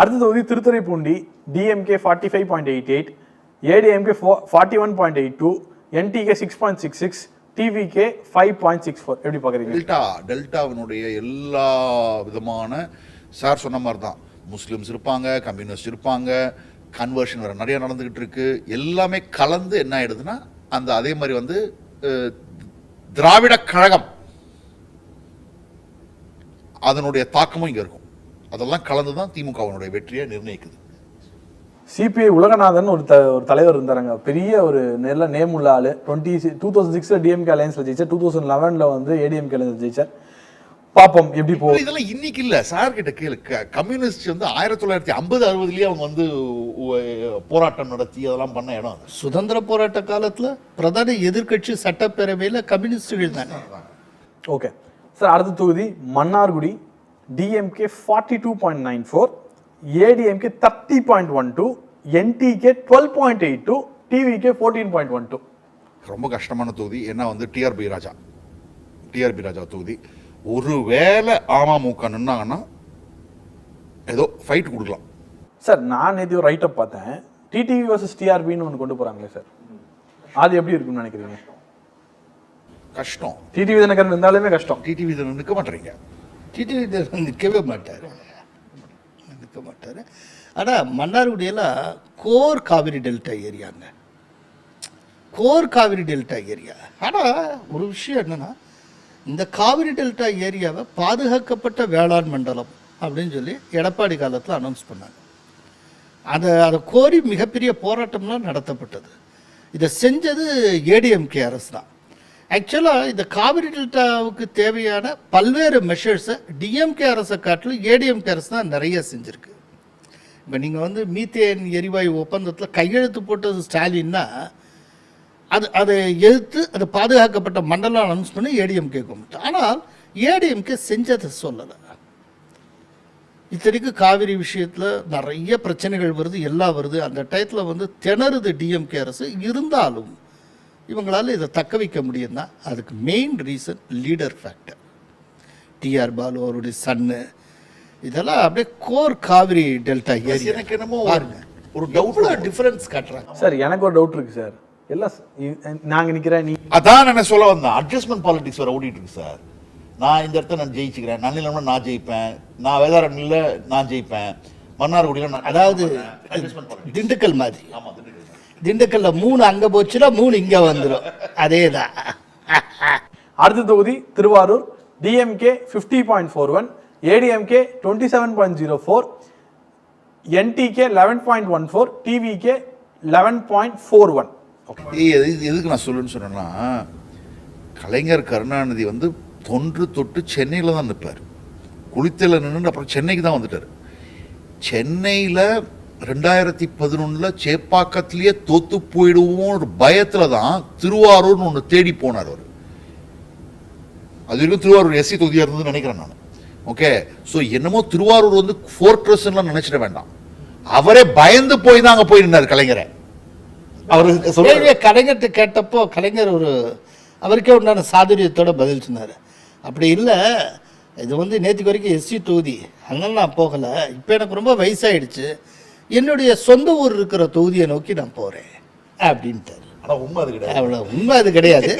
அடுத்த தொகுதி Thiruthuraipoondi DMK forty five point eight eight ADMK four forty one point eight two NTK six point six six TVK five point six four எப்படி பார்க்குறீங்க? Delta டெல்டாவினுடைய எல்லா விதமான sir சொன்ன மாதிரி தான். முஸ்லீம்ஸ் இருப்பாங்க கம்யூனிஸ்ட் இருப்பாங்க கன்வர்ஷன் வேறு நிறைய நடந்துக்கிட்டு இருக்கு. எல்லாமே கலந்து என்ன ஆயிடுதுன்னா அந்த அதே மாதிரி வந்து திராவிட கழகம் அதனுடைய தாக்கமும் இங்கே இருக்கும். அதெல்லாம் கலந்து தான் திமுகவினுடைய வெற்றியை நிர்ணயிக்குது. சிபிஐ உலகநாதன் ஒரு த ஒரு தலைவர் இருந்தாருங்க. பெரிய ஒரு நல்ல நேம் உள்ள ஆளு. டுவெண்ட்டி டூ தௌசண்ட் சிக்ஸில் டிஎம்கே அலையன்ஸில் ஜெயிச்சார். டூ தௌசண்ட் லெவனில் வந்து ஏடிஎம்கே அலையன்ஸ் ஜெயிச்சார். பார்ப்போம் எப்படி போகும்? இதெல்லாம் இன்னைக்கு இல்ல. சார் கிட்ட கேளு. கம்யூனிஸ்ட் வந்து ஆயிரத்தி தொள்ளாயிரத்தி ஐம்பது அறுபதுலயே அவங்க வந்து போராட்டம் நடத்தி அதெல்லாம் பண்ண இடம் சுதந்திர போராட்ட காலத்துல பிரதான எதிர்க்கட்சி சட்டப்பேரவையில் கம்யூனிஸ்டுகள் தானே? ஓகே சார் அடுத்த தொகுதி Mannargudi DMK forty two point nine four ADMK thirty point one two NTK twelve point eight two TVK fourteen point one two ரொம்ப கஷ்டமான தொகுதி. ஏன்னா வந்து டிஆர்பி ராஜா. டிஆர்பி ராஜா தொகுதி. ஒருவேளை அமமுக நின்னாங்கன்னா ஏதோ ஃபைட் கொடுக்கலாம். சார் நான் ஒரு ரைட்டப் பார்த்தேன். டிடிவி வர்சஸ் டிஆர்பின்னு ஒன்று கொண்டு போகிறாங்களே சார். அது எப்படி இருக்கும்னு நினைக்கிறீங்க? கஷ்டம். டிடிவி தினகரன் இருந்தாலுமே கஷ்டம். டிடிவி இதில் நிற்க மாட்டேறீங்க டிடிவி நிற்கவே மாட்டார். நிற்க மாட்டார். ஆனால் மன்னார்குடியெல்லாம் core Kaveri delta ஏரியாங்க. Core Kaveri delta area. ஆனால் ஒரு விஷயம் என்னன்னா இந்த காவிரி டெல்டா ஏரியாவை பாதுகாக்கப்பட்ட வேளாண் மண்டலம் அப்படின்னு சொல்லி எடப்பாடி காலத்தில் அனௌன்ஸ் பண்ணாங்க. அதை அதை கோரி மிகப்பெரிய போராட்டம்லாம் நடத்தப்பட்டது. இதை செஞ்சது ஏடிஎம்கே அரசு தான். ஆக்சுவலாக இந்த காவிரி டெல்டாவுக்கு தேவையான பல்வேறு மெஷர்ஸை டிஎம்கே அரசை காட்டிலும் ஏடிஎம்கே அரசு தான் நிறைய செஞ்சுருக்கு. இப்போ நீங்கள் வந்து மீத்தேன் எரிவாயு ஒப்பந்தத்தில் கையெழுத்து போட்டது ஸ்டாலின்னா அது அதை எதிர்த்து அது பாதுகாக்கப்பட்ட மண்டலம் அனௌன்ஸ் பண்ணி ஏடிஎம்கே கும்பிட்டு ஆனால் ஏடிஎம்கே செஞ்சதை சொல்லலை. இத்தனைக்கு காவிரி விஷயத்தில் நிறைய பிரச்சனைகள் வருது எல்லாம் வருது. அந்த டயத்தில் வந்து திணறுது டிஎம்கே அரசு. இருந்தாலும் இவங்களால இதை தக்க வைக்க முடியும்னா அதுக்கு main reason leader factor TR Baalu அவருடைய சன்னு இதெல்லாம் அப்படியே கோர் காவிரி டெல்டா ஏரியா. எனக்கு என்னமோ பாருங்க. ஒரு எவ்வளோ டவுட் டிஃபரன்ஸ் காட்டுறாங்க. சார் எனக்கு ஒரு டவுட் இருக்கு சார். எல்லாம் ஸ்- இ- நாங்க நிக்கிறேன் நீ அதான் நான் சொல்ல வந்தேன். அட்ஜஸ்ட்மெண்ட் பாலிடிக்ஸ் வர ஓடிட்டு இருக்கு சார். நான் இந்த இடத்த நான் ஜெயிச்சுக்கிறேன். நன்னிலம்னா நான் ஜெயிப்பேன். நான் வேதாரம் இல்ல நான் ஜெயிப்பேன். மன்னார்குடியில் நான் அதாவது திண்டுக்கல் மாதிரி. ஆமா திண்டுக்கல். திண்டுக்கல்ல மூணு அங்க போச்சுன்னா மூணு இங்க வந்துடும் அதே தான் அடுத்த தொகுதி Thiruvarur DMK fifty point four one ADMK twenty seven point zero four NTK eleven point one four TVK eleven point four one எது- இது எதுக்கு நான் சொல்லுன்னு சொன்னேன்னா கலைஞர் கருணாநிதி வந்து தொன்று தொட்டு சென்னையில் தான் நிற்பார் குளித்தல நின்று அப்புறம் சென்னைக்கு தான் வந்துட்டார். சென்னையில் ரெண்டாயிரத்தி பதினொன்றில் சேப்பாக்கத்திலேயே தோத்து போயிடுவோம் பயத்தில் தான் திருவாரூர்னு ஒன்று தேடி போனார் அவர். அது வரைக்கும் திருவாரூர் எஸ்சி தொகுதியாக இருந்ததுன்னு நினைக்கிறேன் நான். ஓகே ஸோ என்னமோ திருவாரூர் வந்து ஃபோர்ட்ரஸ்லாம் நினைச்சிட வேண்டாம். அவரே பயந்து போய் தான் அங்கே போய் நின்னார் கலைஞரை. அவர் சொல்ல கலைஞர்கிட்ட கேட்டப்போ கலைஞர் ஒரு அவருக்கே உண்டான சாதுரியத்தோட பதில் சொன்னார். அப்படி இல்லை இது வந்து நேற்றுக்கு வரைக்கும் எஸ்சி தொகுதி அதனால நான் போகலை. இப்போ எனக்கு ரொம்ப வயசாயிடுச்சு. என்னுடைய சொந்த ஊர் இருக்கிற தொகுதியை நோக்கி நான் போகிறேன் அப்படின்ட்டார். ஆனா உண்மை அது கிடையாது. அவ்வளோ உண்மை அது கிடையாது.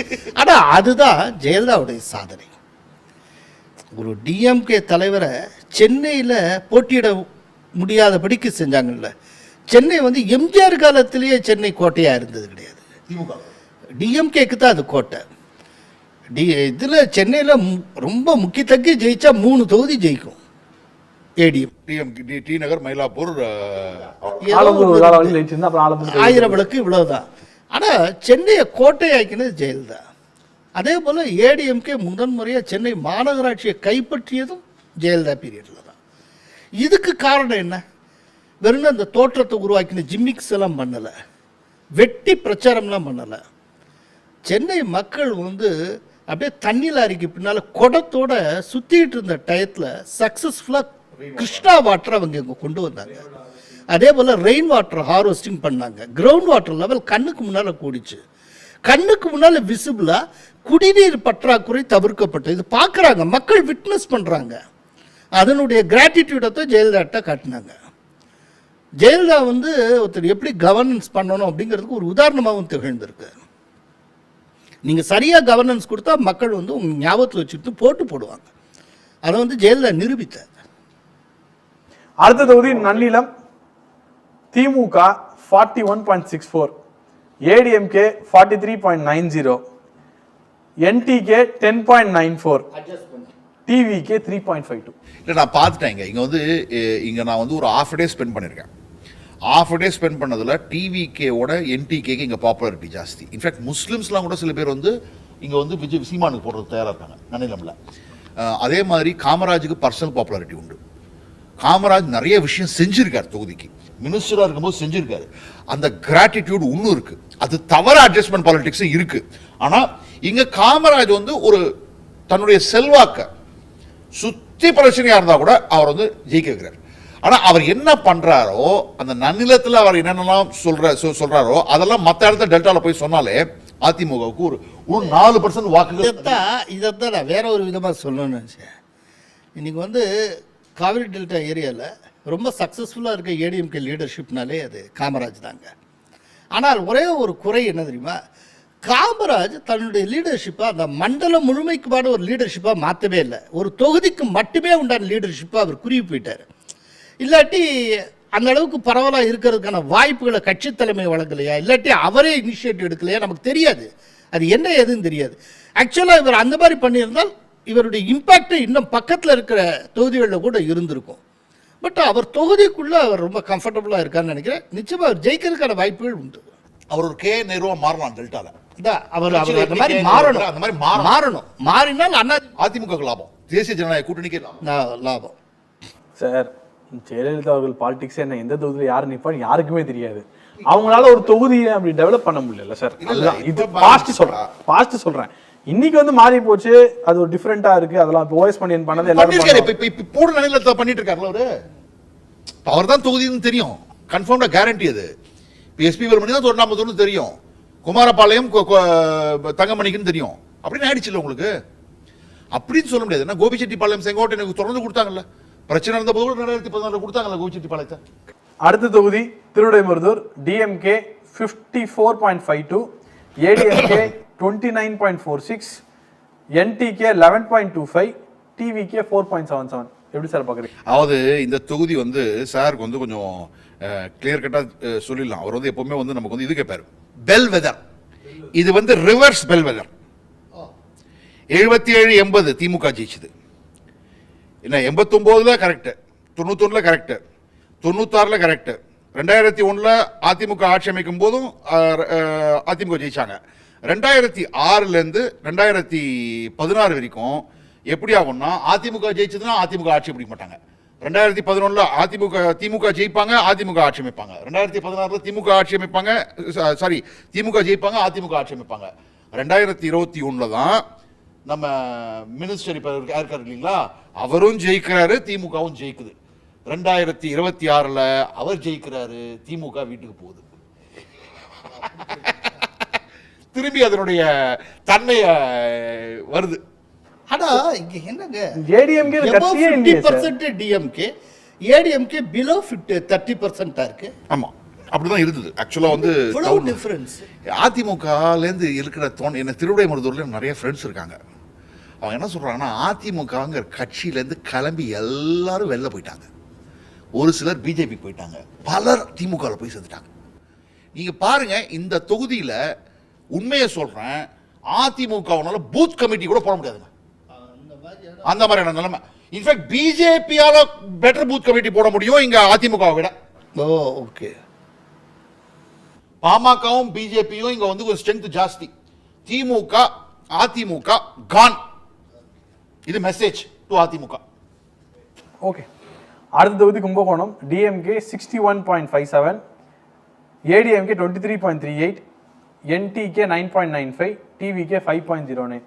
ஆனால் அதுதான் ஜெயலலிதாவுடைய சாதனை. ஒரு டிஎம்கே தலைவரை சென்னையில் போட்டியிட முடியாதபடிக்கு செஞ்சாங்கல்ல. சென்னை வந்து எம்ஜிஆர் காலத்திலேயே சென்னை கோட்டையாக இருந்தது கிடையாது. டிஎம்கேக்கு தான் அது கோட்டை. டி இதில் சென்னையில் ரொம்ப முக்கியத்தக்கி ஜெயிச்சா மூணு தொகுதி ஜெயிக்கும். ADM DM T T Nagar Mylapore ஆயிரம் விளக்கு இவ்வளவுதான். ஆனால் சென்னையை கோட்டையாக்கினது ஜெயலலிதா. அதே போல் ஏடிஎம்கே முதன் முறையாக சென்னை மாநகராட்சியை கைப்பற்றியதும் ஜெயலலிதா பீரியடில் தான். இதுக்கு காரணம் என்ன? வெறும் அந்த தோற்றத்தை உருவாக்கின ஜிம்மிக்ஸ் எல்லாம் பண்ணலை. வெட்டி பிரச்சாரம்லாம் பண்ணலை. சென்னை மக்கள் வந்து அப்படியே தண்ணி லாரிக்கு பின்னால் குடத்தோட சுற்றிட்டு இருந்த டயத்தில் சக்ஸஸ்ஃபுல்லாக கிருஷ்ணா வாட்டர் அவங்க இங்கே கொண்டு வந்தாங்க. அதே போல் ரெயின் வாட்டர் ஹார்வெஸ்டிங் பண்ணாங்க. கிரவுண்ட் வாட்டர் லெவல் கண்ணுக்கு முன்னால் கூடிச்சு. கண்ணுக்கு முன்னால் விசிபிளாக குடிநீர் பற்றாக்குறை தவிர்க்கப்பட்டது. இது பார்க்குறாங்க மக்கள் விட்னஸ் பண்ணுறாங்க அதனுடைய கிராட்டிடியூடை தான் ஜெயலலிதாட்ட காட்டினாங்க. ஜெயலலிதா வந்து ஒருத்தர் எப்படி கவர்னன்ஸ் பண்ணணும் அப்படிங்கிறதுக்கு ஒரு உதாரணமாகவும் திகழ்ந்திருக்கு. நீங்கள் சரியாக கவர்னன்ஸ் கொடுத்தா மக்கள் வந்து உங்கள் ஞாபகத்தில் வச்சுட்டு போட்டு போடுவாங்க. அதை வந்து ஜெயலலிதா நிரூபித்தார். அடுத்த தொகுதி நன்னிலம் திமுக forty one point six four ADMK forty three point nine zero NTK ten point nine four TVK three point five two இல்லை நான் பார்த்துட்டேங்க இங்கே. வந்து இங்கே நான் வந்து ஒரு ஆஃப் டே ஸ்பெண்ட் பண்ணியிருக்கேன் ஆஃப் டே ஸ்பெண்ட் பண்ணதில் டிவிகேவோட என்டிகேக்கு இங்கே பாப்புலாரிட்டி ஜாஸ்தி. இன்ஃபேக்ட் முஸ்லீம்ஸ்லாம் கூட சில பேர் வந்து இங்கே வந்து விஜய் சீமானுக்கு போடுறது தயாராக இருக்காங்க நன்னிலமில் அதே மாதிரி காமராஜுக்கு பர்சனல் பாப்புலாரிட்டி உண்டு. காமராஜ் நிறைய விஷயம் செஞ்சிருக்கார் தொகுதிக்கு. மினிஸ்டராக இருக்கும்போது செஞ்சிருக்காரு. அந்த கிராட்டிடியூட் இன்னும் இருக்கு. அது தவற அட்ஜஸ்ட்மெண்ட் பாலிடிக்ஸும் இருக்கு. ஆனால் இங்கே காமராஜ் வந்து ஒரு தன்னுடைய செல்வாக்க சுத்தி பிரச்சனையாக இருந்தால் கூட அவர் வந்து ஜெயிக்க வைக்கிறார் அவர் என்ன பண்ணுறாரோ அந்த நன்னிலத்தில் அவர் என்னென்னலாம் சொல்கிற சொ- சொல்கிறாரோ அதெல்லாம் மற்ற இடத்துல டெல்டாவில் போய் சொன்னாலே அதிமுகவுக்கு ஒரு ஒரு நாலு பர்சன்ட் வாக்குகள் இதைத்தான் இதைத்தான் நான் வேற ஒரு விதமாக சொல்லணும்னு நினச்சேன். இன்னைக்கு வந்து காவிரி டெல்டா ஏரியாவில் ரொம்ப சக்ஸஸ்ஃபுல்லாக இருக்க ஏடிஎம்கே லீடர்ஷிப்னாலே அது காமராஜ் தாங்க. ஆனால் ஒரே ஒரு குறை என்ன தெரியுமா? காமராஜ் தன்னுடைய லீடர்ஷிப்பை அந்த மண்டலம் முழுமைக்குமான ஒரு லீடர்ஷிப்பாக மாற்றவே இல்லை. ஒரு தொகுதிக்கு மட்டுமே உண்டான லீடர்ஷிப்பாக அவர் குறுகி போயிட்டார். இல்லாட்டி அந்த அளவுக்கு பரவலாக இருக்கிறதுக்கான வாய்ப்புகளை கட்சி தலைமை வழங்கலையா? இல்லாட்டி அவரே இனிஷியேட்டிவ் எடுக்கலையா? நமக்கு தெரியாது. அது என்ன ஏதுன்னு தெரியாது. ஆக்சுவலாக இவர் அந்த மாதிரி பண்ணியிருந்தால் இவருடைய இம்பேக்ட் இன்னும் பக்கத்தில் இருக்கிற தொகுதிகளில் கூட இருந்திருக்கும். பட் அவர் தொகுதிக்குள்ளே அவர் ரொம்ப கம்ஃபர்டபுளாக இருக்கான்னு நினைக்கிறேன். நிச்சயமாக அவர் ஜெயிக்கிறதுக்கான வாய்ப்புகள் உண்டு. அவர் ஒரு கே நேருவா மாறலாம் அதான் அவர் அவர் அந்த மாதிரி மாறணும். அந்த மாதிரி மாறணும். மாறணும். மாறினால் அண்ணா அதிமுக லாபம். தேசிய ஜனநாயக கூட்டணிக்கே லாபம். சார் ஜெயலலிதா அவர்கள் பாலிடிக்ஸ் என்ன? எந்த தொகுதியில் யார் நிற்பான்னு யாருக்குமே தெரியாது. அவங்களால ஒரு தொகுதியை அப்படி டெவலப் பண்ண முடியல சார். இது பாஸ்ட். சொல்றேன். பாஸ்ட் சொல்றேன். இன்னைக்கு வந்து மாறி போச்சு. அது ஒரு டிஃப்ரெண்டா இருக்கு. அதெல்லாம் இப்போ ஓஎஸ் பண்ணியன் பண்ணது எல்லாரும் இப்ப. இப்ப பூர்ண நன்னிலத்தை பண்ணிட்டு இருக்காருல்ல அவரு? அவர் தான் தொகுதின்னு தெரியும். கன்ஃபார்ம்டா கேரண்டி அது. இப்போ எஸ்பி வேலுமணி தான் தொண்ணாம்பத்தொன்னு தெரியும். குமாரபாளையம் தங்கமணிக்குன்னு தெரியும். அப்படின்னு ஆயிடுச்சுல்ல உங்களுக்கு? அப்படின்னு சொல்ல முடியாது. என்ன கோபிச்செட்டிப்பாளையம் செங்கோட்டையனுக்கு தொடர்ந்து கொடுத்தாங்கல்ல. பிரச்சனை இருந்த போது ரெண்டாயிரத்தி பதினாறுல கொடுத்தாங்கல்ல கோபிச்செட்டிப்பாளையத்தை. அடுத்த தொகுதி Thiruvidaimarudur DMK fifty four point five two ADMK twenty nine point four six NTK eleven point two five TVK four point seven seven எப்படி சார் பார்க்குறீங்க? அதாவது இந்த தொகுதி வந்து சாருக்கு வந்து கொஞ்சம் கிளியர் கட்டாக சொல்லிடலாம். அவர் வந்து எப்பவுமே வந்து நமக்கு வந்து இது கேட்பார். பெல் வெதர் இது வந்து ரிவர்ஸ் பெல் வெதர் எழுபத்தி ஏழு எண்பது திமுக ஜெயிச்சது. என்ன எண்பத்தொம்போதுல கரெக்டு தொண்ணூத்தொன்னில் கரெக்டு தொண்ணூத்தாறில் கரெக்டு ரெண்டாயிரத்தி ஒன்றில் அதிமுக ஆட்சி அமைக்கும் போதும் அதிமுக ஜெயிச்சாங்க. ரெண்டாயிரத்தி ஆறுலேருந்து ரெண்டாயிரத்தி பதினாறு வரைக்கும் எப்படி ஆகும்னா அதிமுக ஜெயிச்சதுன்னா அதிமுக ஆட்சி பிடிக்க மாட்டாங்க. ரெண்டாயிரத்தி பதினொன்றில் அதிமுக திமுக ஜெயிப்பாங்க அதிமுக ஆட்சி அமைப்பாங்க. ரெண்டாயிரத்தி பதினாறில் திமுக ஆட்சி அமைப்பாங்க சாரி திமுக ஜெயிப்பாங்க அதிமுக ஆட்சி அமைப்பாங்க. ரெண்டாயிரத்தி இருபத்தி ஒன்றில் தான் நம்ம மினிஸ்டர் இப்போ இருக்க- இருக்காரு இல்லைங்களா? அவரும் ஜெயிக்கிறாரு திமுகவும் ஜெயிக்குது. ரெண்டாயிரத்தி இருபத்தி ஆறில் அவர் ஜெயிக்கிறாரு திமுக வீட்டுக்கு போகுது. திரும்பி அதனுடைய தன்மைய வருது. ஆனா இங்க என்னங்க? ADMK percent DMK ADMK below fifty thirty பர்சன்டா இருக்கு? ஆமா. அப்படிதான் இருந்தது. ஆக்சுவலா வந்து இவ்வளவு town- டிஃபரன்ஸ் அதிமுகல இருந்து இருக்கிற தோண் என்ன திருவிடைமருதூர்ல நிறைய ஃப்ரெண்ட்ஸ் இருக்காங்க. அவங்க என்ன சொல்றாங்கன்னா அதிமுகங்கிற கட்சியில இருந்து கிளம்பி எல்லாரும் வெளில போயிட்டாங்க. ஒரு சிலர் பிஜேபி போயிட்டாங்க. பலர் திமுக போய் சேர்ந்துட்டாங்க. நீங்க பாருங்க இந்த தொகுதியில உண்மையை சொல்றேன் அதிமுகவுனால பூத் கமிட்டி கூட போட முடியாதுங்க. அந்த மாதிரியான நிலைமை இன்ஃபேக்ட் பிஜேபியால பெட்டர் பூத் கமிட்டி போட முடியும் இங்க அதிமுகவை விட. ஓ ஓகே பாமகவும் பிஜேபியும் இங்க வந்து ஒரு ஸ்ட்ரென்த் ஜாஸ்தி. திமுக அதிமுக கான் இது மெசேஜ் டு அதிமுக. ஓகே அடுத்த தொகுதி Kumbakonam. DMK sixty one point five seven ADMK twenty three point three eight NTK nine point nine five TVK five point zero nine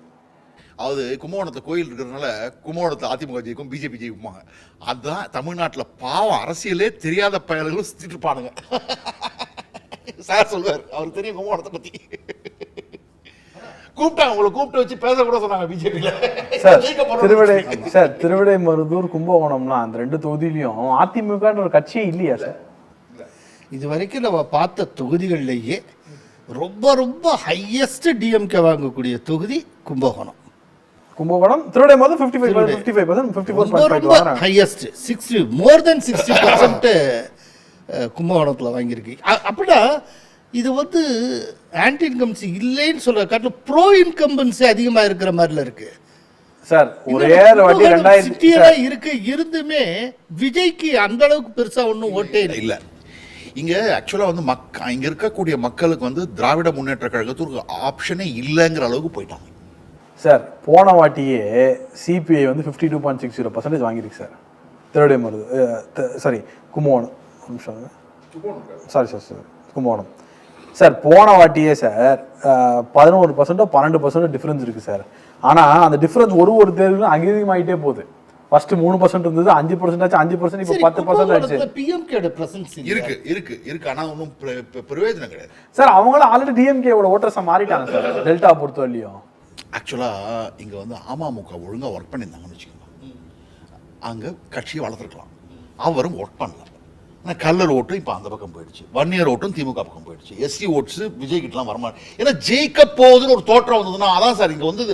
அதாவது கும்பகோணத்துல கோயில் இருக்கிறதுனால கும்பகோணத்துல அதிமுக ஜெயிக்கும் பிஜேபி ஜெயிக்குமாங்க அதுதான் தமிழ்நாட்டுல பாவம் அரசியலே தெரியாத பயல்களும் சுத்திட்டு இருப்பானுங்க. சார் சொல்வார் அவர் தெரியும் கும்பகோணத்தை பத்தி. கூப்பிட்டாங்க உங்களை கூப்பிட்டு வச்சு பேச கூட சொன்னாங்க பிஜேபியில சார் திருவிடை சார் திருவிடை மருதூர் கும்பகோணம்லாம் அந்த ரெண்டு தொகுதியிலையும் அதிமுகன்ற ஒரு கட்சியே இல்லையா சார்? இது வரைக்கும் நம்ம பார்த்த தொகுதிகள்லேயே ரொம்ப ரொம்ப ஹையஸ்ட் டிஎம்கே வாங்கக்கூடிய தொகுதி கும்பகோணம். கும்பகோணம் திருவிடை. போது fifty five fifty five percent fifty four ரொம்ப highest sixty more than sixty percent கும்பகோணத்தில் வாங்கியிருக்கு. அப்படின்னா இது வந்து ஆன்டி இன்கம்சி இல்லைன்னு சொல்ற காட்டில் ப்ரோ இன்கம்பன்சி அதிகமாக இருக்கிற மாதிரில இருக்கு. சார் ஒரே வாட்டி ரெண்டாயிரத்தி சிட்டியெல்லாம் இருக்கு இருந்துமே விஜய்க்கு அந்த அளவுக்கு பெருசா ஒன்றும் ஓட்டே இல்லை. இல்ல இங்க ஆக்சுவலா வந்து மக் இங்க இருக்கக்கூடிய மக்களுக்கு வந்து திராவிட முன்னேற்ற கழகத்துக்கு ஆப்ஷனே இல்லைங்கிற அளவுக்கு போயிட்டாங்க. சார் போன வாட்டியே சிபிஐ வந்து fifty two point six zero percentage வாங்கியிருக்கு சார் திருவிடை மருது சாரி கும்பகோணம். ஒரு நிமிஷம். Sorry sir sir Kumbakonam. Sir போன வாட்டியே சார் பதினோரு பர்சன்டோ பன்னெண்டு பர்சன்டோ டிஃப்ரென்ஸ் இருக்குது சார் ஆனால் அந்த டிஃப்ரென்ஸ் ஒரு ஒரு தேர்தலும் அதிகமாகிட்டே போகுது. ஃபர்ஸ்ட் மூணு பர்சன்ட் இருந்தது அஞ்சு பர்சன்ட் ஆச்சு அஞ்சு பர்சன்ட் இப்போ பத்து பர்சன்ட் ஆச்சு பிஎம்கேட பிரசன்ஸ் இருக்கு இருக்கு இருக்கு. ஆனா ஒன்றும் பிரயோஜனம் கிடையாது. சார் அவங்களும் ஆல்ரெடி டிஎம்கேவோட ஓட்டர்ஸை மாறிட்டாங்க சார் டெல்டா பொறுத்தவரையிலையும் ஆக்சுவலா இங்க வந்து அமமுக ஒழுங்கா ஒர்க் பண்ணியிருந்தாங்கன்னு வச்சுக்கோங்க. அங்க கட்சியை வளர்த்துருக்கலாம். அவரும் ஒர்க் பண்ணல. ஆனா கல்லர் ஓட்டும் இப்போ அந்த பக்கம் போயிடுச்சு. வன்னியர் ஓட்டும் திமுக பக்கம் போயிடுச்சு. எஸ்சி ஓட்ஸ் விஜய் கிட்டலாம் வரமாட்டேன் ஏன்னா ஜெயிக்க போகுதுன்னு ஒரு தோற்றம் வந்ததுன்னா அதான் சார் இங்க வந்து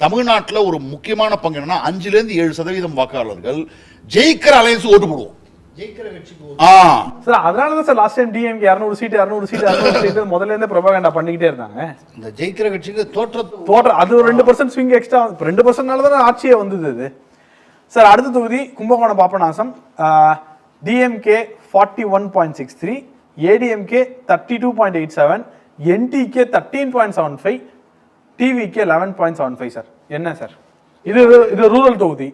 தமிழ்நாட்டில் ஒரு முக்கியமான பங்கு என்னன்னா அஞ்சுலேருந்து ஏழு சதவீதம் வாக்காளர்கள் ஜெயிக்கிற அலையன்ஸ் ஓட்டு போடுவோம். ஆ. சார் அதனால தான் சார் லாஸ்ட் டைம் டிஎம்கே இரநூறு சீட் இரநூறு சீட் இரநூறு சீட் முதல்ல இருந்தே ப்ரொபகண்டா பண்ணிக்கிட்டே இருந்தாங்க. இந்த ஜெயிக்கிற கட்சிக்கு தோற்றத்தை தோற்ற அது ஒரு ரெண்டு பர்சன்ட் ஸ்விங் எக்ஸ்ட்ரா ரெண்டு பர்சன்ட்னால தானே ஆட்சியே வந்தது அது சார் அடுத்த தொகுதி Kumbakonam Papanasam. DMK forty one point six three ADMK thirty two point eight seven NTK thirteen point seven five TVK eleven point seven five sir என்ன சார் இது இது ரூரல் தொகுதி.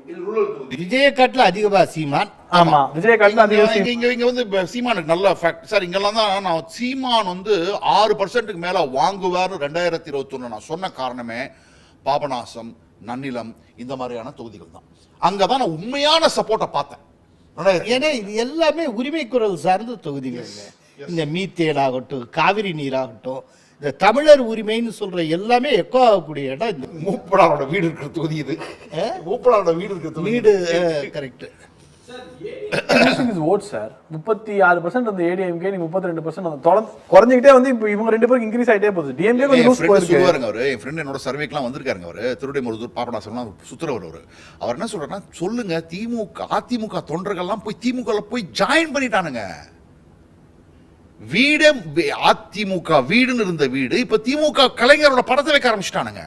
விஜய காட்டில் அதிகமா சீமான். ஆமா விஜயகாந்த் அதிக இங்க- இங்க வந்து சீமானுக்கு நல்ல ஃபேக்ட் சார் இங்கெல்லாம் தான் நான் சீமான் வந்து ஆறு பர்சன்ட்டுக்கு மேல வாங்குவார்னு ரெண்டாயிரத்தி இருபத்தொன்னு நான் சொன்ன காரணமே பாபநாசம் நன்னிலம் இந்த மாதிரியான தொகுதிகள் தான். அங்கதான் நான் உண்மையான சப்போர்ட்டை பார்த்தேன். ஏன்னா இது எல்லாமே உரிமை குரல் சார்ந்த தொகுதிகள். இந்த மீத்தேன் ஆகட்டும் காவிரி நீராகட்டும் இந்த தமிழர் உரிமைன்னு சொல்ற எல்லாமே எக்கோ ஆகக்கூடிய இடம் இந்த மூப்பனாரோட வீடு இருக்கிற தொகுதி இது. மூப்பனாரோட வீடு இருக்கிற வீடு கரெக்ட் ஓட் சார் முப்பத்தி ஆறு பர்சன்ட் அந்த ஏடிஎம்கே நீ முப்பத்தி ரெண்டு பர்சன்ட் தொடர்ந்து குறைஞ்சிக்கிட்டே வந்து இப்போ இவங்க ரெண்டு பேருக்கு இன்க்ரீஸ் ஆயிட்டே போகுது. டிஎம்கே கொஞ்சம் லூஸ் அவரு. என் ஃப்ரெண்ட் என்னோட சர்வேக்கெல்லாம் வந்திருக்காருங்க அவரு. திருடை மருதூர் பாபநாசம்லாம் சுத்துறவர் அவரு. அவர் என்ன சொல்றாருன்னா சொல்லுங்க திமுக அதிமுக தொண்டர்கள்லாம் போய் திமுக போய் ஜாயின் பண்ணிட்டானுங்க. வீடே அதிமுக வீடுன்னு இருந்த வீடு இப்ப திமுக கலைஞரோட படத்தை வைக்க ஆரம்பிச்சிட்டானுங்க.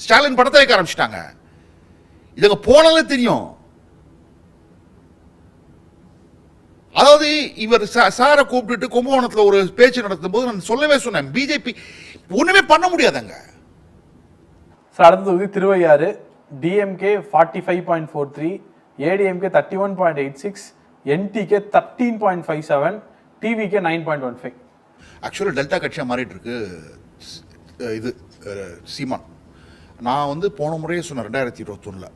ஸ்டாலின் படத்தை வைக்க ஆரம்பிச்சிட்டாங்க. இதுங்க போனாலே தெரியும். அதாவது இவர் சாரை கூப்பிட்டுட்டு கும்பகோணத்துல ஒரு பேச்சு நடத்தும் போது நான் சொல்லவே சொன்னேன். பிஜேபி ஒண்ணுமே பண்ண முடியாதுங்க. சார் அடுத்த தொகுதி Thiruvaiyaru. DMK forty five point four three ADMK thirty one point eight six NTK thirteen point five seven TVK nine point one five ஆக்சுவலாக டெல்டா கட்சியாக மாறிட்டு இருக்கு ஸ்- அஹ் இது சீமான். நான் வந்து போன முறையே சொன்னேன் ரெண்டாயிரத்தி இருபத்தொன்னில்.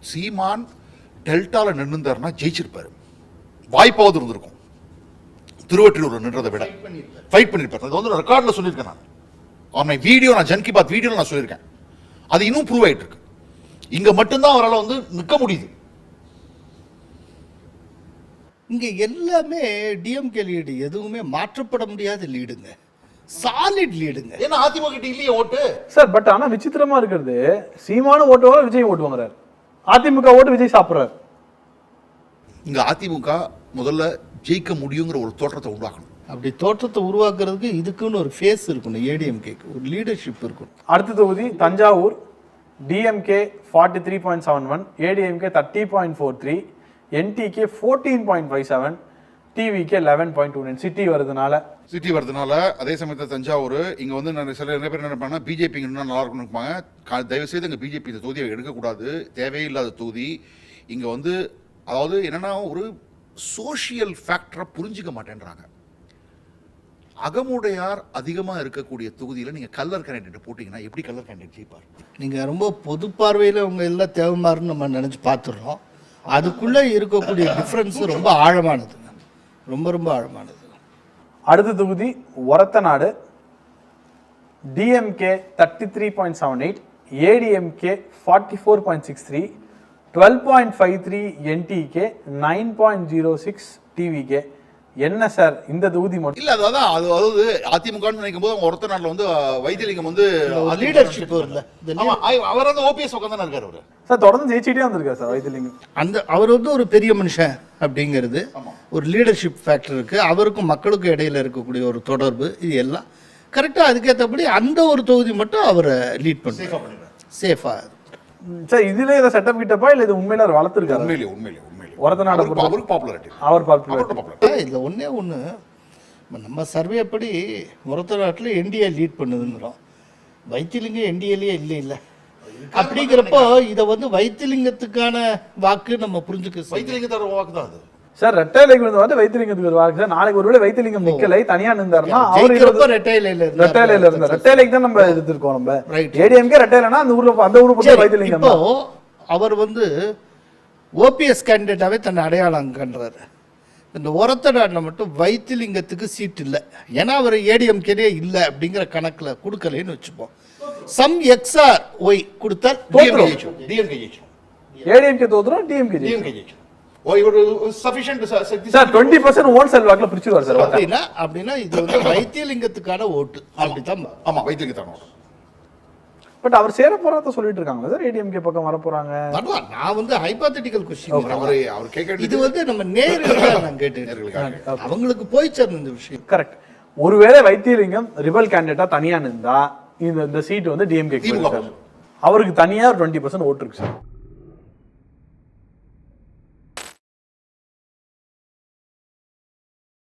சீமான் டெல்டாவில் நின்றுந்தாருன்னா ஜெயிச்சிருப்பாரு. வாய்ப்பாவது இருந்திருக்கும். திருவற்றியூரில் நின்றதை விட. ஃபைட் பண்ணியிருப்பார். அது வந்து ரெக்கார்டில் சொல்லியிருக்கேன் நான். ஆன் மை வீடியோ நான் ஜன் கி பாத் வீடியோவில் நான் சொல்லியிருக்கேன். அது இன்னும் ப்ரூவ் ஆயிட்டு இருக்கு. இங்க மட்டும்தான் அவரால் வந்து நிற்க முடியுது. இங்க எல்லாமே டிஎம்கே லீடு எதுவுமே மாற்றப்பட முடியாத லீடுங்க சாலிட் லீடுங்க ஏன்னா அதிமுக கிட்ட இல்லையே ஓட்டு? சார் பட் ஆனா விசித்திரமா இருக்கிறது. சீமான ஓட்டு வாங்க விஜய் ஓட்டு வாங்குறாரு அதிமுக ஓட்டு விஜய் சாப்பிடுறாரு. இங்க அதிமுக முதல்ல ஜெயிக்க முடியுங்கிற ஒரு தோற்றத்தை உருவாக்கணும். அப்படி தோற்றத்தை உருவாக்குறதுக்கு இதுக்குன்னு ஒரு ஃபேஸ் இருக்கணும் ஏடிஎம்கேக்கு ஒரு லீடர்ஷிப் இருக்கணும். அடுத்த தொகுதி Thanjavur DMK forty three point seven one ADMK thirty point four three NTK fourteen point five seven TVK eleven point two nine city வருதுனால. City வரதுனால அதே சமயத்தில் தஞ்சாவூர் இங்க வந்து நிறைய சில நிறைய பேர் என்ன நினைப்பாங்கன்னா பிஜேபி நல்லா இருக்கும்னு நினைப்பாங்க. கா- தயவு செய்து இங்க பிஜேபி இந்த தொகுதியை எடுக்கக்கூடாது. தேவையில்லாத தொகுதி. இங்க வந்து அதாவது என்னன்னா ஒரு சோஷியல் ஃபேக்டரை புரிஞ்சிக்க மாட்டேன்றாங்க. அகமுடையார் அதிகமா இருக்கக்கூடிய தொகுதியில நீங்க கல்லர் கேண்டிடேட் போட்டீங்கன்னா எப்படி கல்லர் கேண்டிடேட் ஜெயிப்பார்? நீங்க ரொம்ப பொது பார்வையில் உங்க எல்லாம் தேவைமாறுன்னு நம்ம நினைச்சு பார்த்துடுறோம். அதுக்குள்ள இருக்கக்கூடிய டிஃப்ரென்ஸ் ரொம்ப ஆழமானதுங்க ரொம்ப ரொம்ப ஆழமானது. அடுத்த தொகுதி Orathanadu DMK thirty three point seven eight ADMK forty four point six three twelve point five three NTK nine point zero six TVK என்ன சார் இந்த தொகுதி மட்டும்? இல்ல அதான் அது அதாவது அதிமுகன்னு நினைக்கும் போது ஒருத்த நாள்ல வந்து வைத்தியலிங்கம் வந்து லீடர்ஷிப் இல்ல. அவர் வந்து ஓபிஎஸ் உட்காந்து இருக்காரு அவரு. சார் தொடர்ந்து ஜெயிச்சிட்டே வந்திருக்காரு சார் வைத்திலிங்கம் அந்த அவர் வந்து ஒரு பெரிய மனுஷன் அப்படிங்கிறது ஒரு லீடர்ஷிப் ஃபேக்டர் இருக்கு. அவருக்கும் மக்களுக்கும் இடையில இருக்கக்கூடிய ஒரு தொடர்பு இது எல்லாம். கரெக்டாக அதுக்கேற்றபடி அந்த ஒரு தொகுதி மட்டும் அவரை லீட் பண்ணுறாரு சேஃபாக சார் இதுல இதை செட்டப் கிட்டப்பா இல்ல இது உண்மையில அவர் வளர்த்துருக்காரு? உண்மையிலே உண்மையிலே உண்மையிலே. ஒரத்தநாடு அவருக்கு- பாப்புலாரிட்டி அவர் பாப்புலர் அவருக்கு பாப்புலர் இதில் ஒன்றே ஒன்று நம்ம சர்வே படி முரத்த நாட்டில் என்டிஏ லீட் பண்ணுதுங்கிறோம். வைத்திலிங்கம் என்டிஏலேயே இல்லை இல்லை. அப்படிங்கிறப்போ இதை வந்து வைத்திலிங்கத்துக்கான வாக்கு நம்ம புரிஞ்சுக்க செய்யணும். வைத்தியலிங்கத்தோட வாக்கு தான் அது. சார் ரெட்டைலைக்கு வந்து வந்து வைத்திலிங்கத்துக்கு ஒரு வாக்கு. சார் நாளைக்கு ஒருவேளை வைத்திலிங்கம் நிக்கலை. தனியா நின்றாருன்னா அவர் ரெட்டையில. ரெட்டையில இருந்தார். ரெட்டைலைக்கு தான் நம்ம எடுத்திருக்கோம் நம்ம. ஏடிஎம்கே ரெட்டையிலனா அந்த ஊர்ல அந்த ஊர் சரி, வைத்திலிங்கம் அவர் வந்து ஓபிஎஸ் கேண்டிடேட்டாவே தன்னை அடையாளம் கண்டுறாரு இந்த உரத்த நாட்டில் மட்டும் வைத்திலிங்கத்துக்கு சீட் இல்லை. ஏன்னா அவர் ஏடிஎம்கேலே இல்லை அப்படிங்கிற கணக்கில் கொடுக்கலைன்னு வச்சுப்போம். சம் எக்ஸ்ஆர் ஒய் கொடுத்தால் ஏடிஎம்கே தோத்துரும். டிஎம்கே டிஎம்கே ஜெயிச்சு ஓ இவர் சஃபிஷியன்ட் சக்தி சார் டுவெண்ட்டி பர்சன்ட் ஓன் செல் வாக்குல பிரிச்சுருவார் சார் அப்படின்னா அப்படின்னா இது வந்து வைத்தியலிங்கத்துக்கான ஓட்டு. அப்படித்தான் ஆமா வைத்தியலிங்கத்தான பட் அவர் சேர போறத சொல்லிட்டு இருக்காங்களா சார் ஏடிஎம்கே பக்கம் வர போறாங்க. நான் வந்து ஹைபாத்தட்டிக்கல் கொஸ்டின் அவர் அவர் கேட்க இது வந்து நம்ம நேரில் நான் அவங்களுக்கு போய் சேர்ந்த இந்த விஷயம். கரெக்ட் ஒருவேளை வைத்தியலிங்கம் ரிபல் கேண்டிடேட்டா தனியா நின்றா இந்த இந்த சீட் வந்து டிஎம்கே. அவருக்கு தனியா டுவெண்ட்டி பர்சன்ட் ஓட்டு இருக்கு சார்